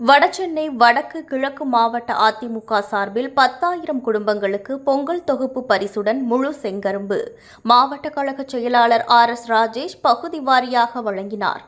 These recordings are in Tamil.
வடசென்னை வடக்கு கிழக்கு மாவட்ட அதிமுக சார்பில் பத்தாயிரம் குடும்பங்களுக்கு பொங்கல் தொகுப்பு பரிசுடன் முழு செங்கரும்பு. மாவட்ட கழக செயலாளர் ஆர். எஸ். ராஜேஷ் பகுதி வாரியாக வழங்கினார்.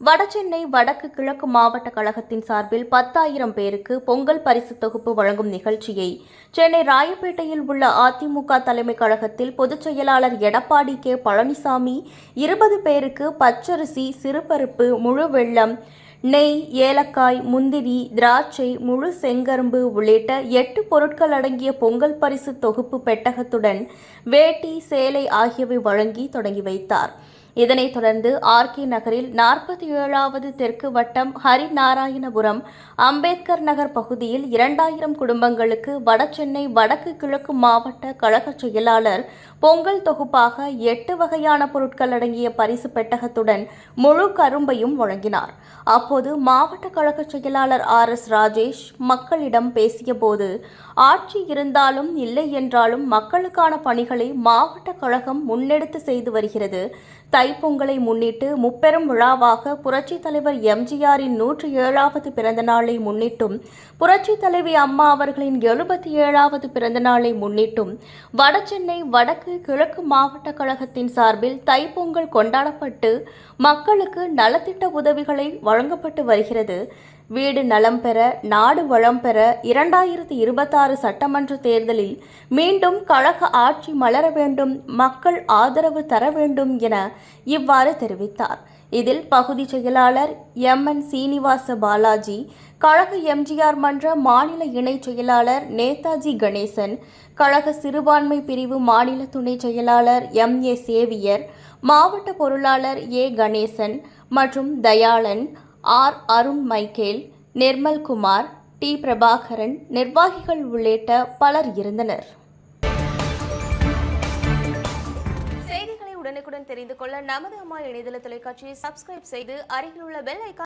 வடசென்னை வடக்கு கிழக்கு மாவட்ட கழகத்தின் சார்பில் பத்தாயிரம் பேருக்கு பொங்கல் பரிசு தொகுப்பு வழங்கும் நிகழ்ச்சியை சென்னை ராயப்பேட்டையில் உள்ள அதிமுக தலைமை கழகத்தில் பொதுச் செயலாளர் எடப்பாடி கே. பழனிசாமி இருபது பேருக்கு பச்சரிசி சிறுபருப்பு முழு வெள்ளம் நெய் ஏலக்காய் முந்திரி திராட்சை முழு செங்கரும்பு உள்ளிட்ட எட்டு பொருட்கள் அடங்கிய பொங்கல் பரிசு தொகுப்பு பெட்டகத்துடன் வேட்டி சேலை ஆகியவை வழங்கி தொடங்கி வைத்தார். இதனைத் தொடர்ந்து ஆர்கே நகரில் நாற்பத்தி ஏழாவது தெற்கு வட்டம் ஹரிநாராயணபுரம் அம்பேத்கர் நகர் பகுதியில் இரண்டாயிரம் குடும்பங்களுக்கு வடசென்னை வடக்கு கிழக்கு மாவட்ட கழக செயலாளர் பொங்கல் தொகுப்பாக எட்டு வகையான பொருட்கள் அடங்கிய பரிசு பெட்டகத்துடன் முழு கரும்பையும் வழங்கினார். அப்போது மாவட்ட கழக செயலாளர் ஆர் எஸ் ராஜேஷ் மக்களிடம் பேசியபோது ஆட்சி இருந்தாலும் இல்லை என்றாலும் மக்களுக்கான பணிகளை மாவட்ட கழகம் முன்னெடுத்து செய்து வருகிறது. தைப்பொங்கலை முன்னிட்டு முப்பெரும் விழாவாக புரட்சித் தலைவர் எம்ஜிஆரின் நூற்றி ஏழாவது பிறந்த நாளை முன்னிட்டும் புரட்சித் தலைவி அம்மா அவர்களின் எழுபத்தி ஏழாவது பிறந்த நாளை முன்னிட்டும் வடசென்னை வடக்கு கிழக்கு மாவட்ட கழகத்தின் சார்பில் தைப்பொங்கல் கொண்டாடப்பட்டு மக்களுக்கு நலத்திட்ட உதவிகளை வழங்கப்பட்டு வருகிறது. வீடு நலம் பெற நாடு வளம் பெற இரண்டாயிரத்தி இருபத்தாறு சட்டமன்ற தேர்தலில் மீண்டும் கழக ஆட்சி மலர வேண்டும் மக்கள் ஆதரவு தர வேண்டும் என இவ்வாறு தெரிவித்தார். இதில் பகுதி செயலாளர் எம். என். சீனிவாச பாலாஜி கழக எம்ஜிஆர் மன்ற மாநில இணைச் செயலாளர் நேதாஜி கணேசன் கழக சிறுபான்மை பிரிவு மாநில துணை செயலாளர் எம். ஏ. சேவியர் மாவட்ட பொருளாளர் ஏ. கணேசன் மற்றும் Dayalan R. Arun Michael Nirmalkumar T. Prabhakaran நிர்வாகிகள் உள்ளிட்ட பலர் இருந்தனர். செய்திகளை உடனுக்குடன் தெரிந்து கொள்ள நமது அம்மா இணையதள தொலைக்காட்சியை சப்ஸ்கிரைப் செய்து அருகில் உள்ள பெல் ஐக்கான்